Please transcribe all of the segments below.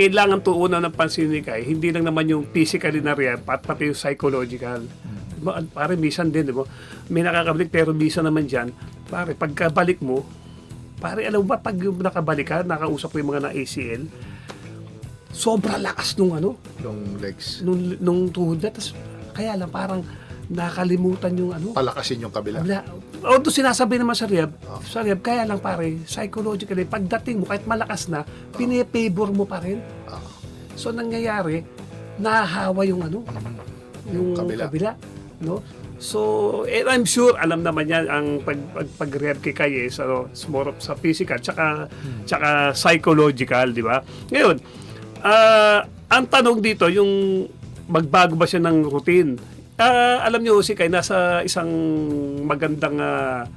kailangan tuunan ng pansin ni Kai, hindi lang naman yung physically na rehab, pat pati yung psychological. Diba, pare, minsan din, di ba? May nakakabalik, pero minsan naman dyan, pare, pagkabalik mo, pare, alam mo ba, pag nakabalik ka, nakausap ko yung mga na-ACL, sobrang lakas nung ano, Yung legs. nung, nung tuhod na. Tas, kaya lang, parang nakalimutan yung ano. Palakasin yung kabila. Wala. Although sinasabi naman sa rehab, Oh. sa rehab, kaya lang pare, psychologically, pagdating mo, kahit malakas na, pinipavor mo pa rin. Ah. So, nangyayari, nahahawa yung ano, yung kabila. kabila. no? So, and I'm sure, alam naman yan, ang pag, pag, pag-rehab kay Kai is, ano, it's more of sa physical, tsaka, tsaka psychological, di ba? Ngayon, ah, ang tanong dito, yung magbago ba siya ng routine? Ah, alam niyo si Kai, nasa isang magandang ah,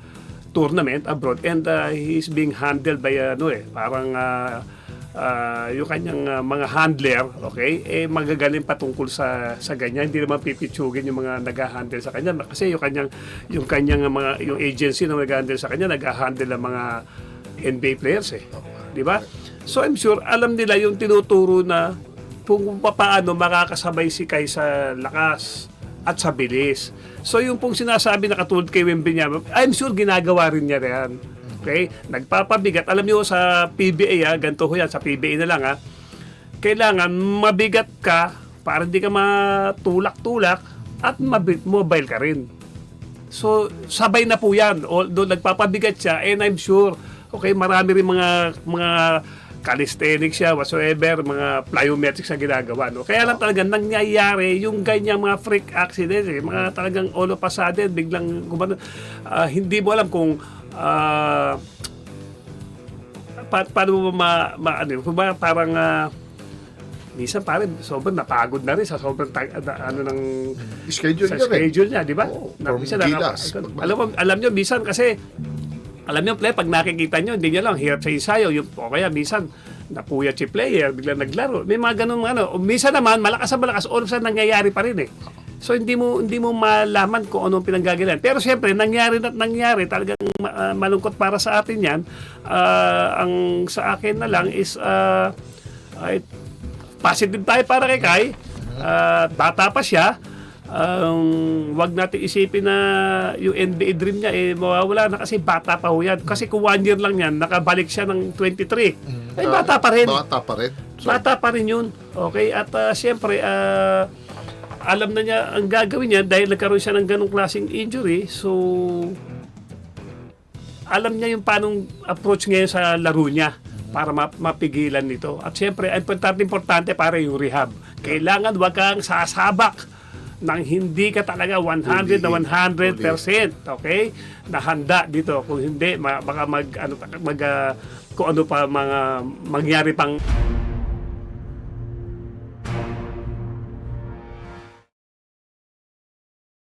tournament abroad and uh, he's being handled by ano eh parang uh, uh, yung kanyang uh, mga handler okay? Eh magagaling patungkol sa sa ganyan. Hindi naman pipitsugin yung mga nag-handle sa kanya kasi yung kanyang yung kanyang mga yung agency na nag-handle sa kanya nag-handle ng mga NBA players eh. Di ba? So I'm sure alam nila yung tinuturo na kung paano makakasabay si Kai sa lakas at sa bilis. So yung pong sinasabi na katulad kay Wembenyama, I'm sure ginagawa rin niya yan. Okay? Nagpapabigat. Alam niyo sa PBA, ha, ganito ho yan, sa PBA na lang ha, kailangan mabigat ka para hindi ka matulak-tulak at mobile ka rin. So, sabay na po yan. Although nagpapabigat siya, and I'm sure, okay, marami rin mga mga calisthenics siya, whatsoever, mga plyometrics na ginagawa. No? Kaya lang talaga nangyayari yung ganyang mga freak accidents, eh, mga talagang all of a sudden, biglang gumano. Ah, hindi mo alam kung ah, pa, paano mo ma, ma ano, kung ba parang ah, minsan parang sobrang napagod na rin sa sobrang tag, na- ano ng Schedule sa niya schedule niya, di ba? Oo, Na- minsan Gilas. alam mo, alam nyo, minsan kasi, alam nyo, play, pag nakikita nyo, hindi nyo lang, hirap sa ensayo, yung, o kaya minsan, napuyat si player, biglang naglaro. May mga ganun, ano. O minsan naman, malakas sa malakas, all of a nangyayari pa rin eh. So hindi mo hindi mo malaman kung anong pinanggagalingan. Pero siyempre nangyari at nangyari talagang ah, malungkot para sa atin 'yan. Ah, ang sa akin na lang is ah, ay, positive tayo para kay Kai. Ah, bata pa siya. Um, wag natin isipin na yung NBA dream niya eh mawawala na kasi bata pa ho yan. Kasi kung one year lang yan, nakabalik siya ng 23. Ay bata pa rin. Bata pa rin. So, Bata pa rin yun. Okay? At ah, siyempre, ah, alam na niya ang gagawin niya dahil nagkaroon siya ng ganong klaseng injury. So, alam niya yung paanong approach ngayon sa laro niya para ma- mapigilan nito. At siyempre, ang importante, importante para yung rehab. Kailangan wag kang sasabak nang hindi ka talaga 100 na 100%, okay? Na handa dito. Kung hindi, baka mag ano mag ah, kung ano pa mga mangyari pang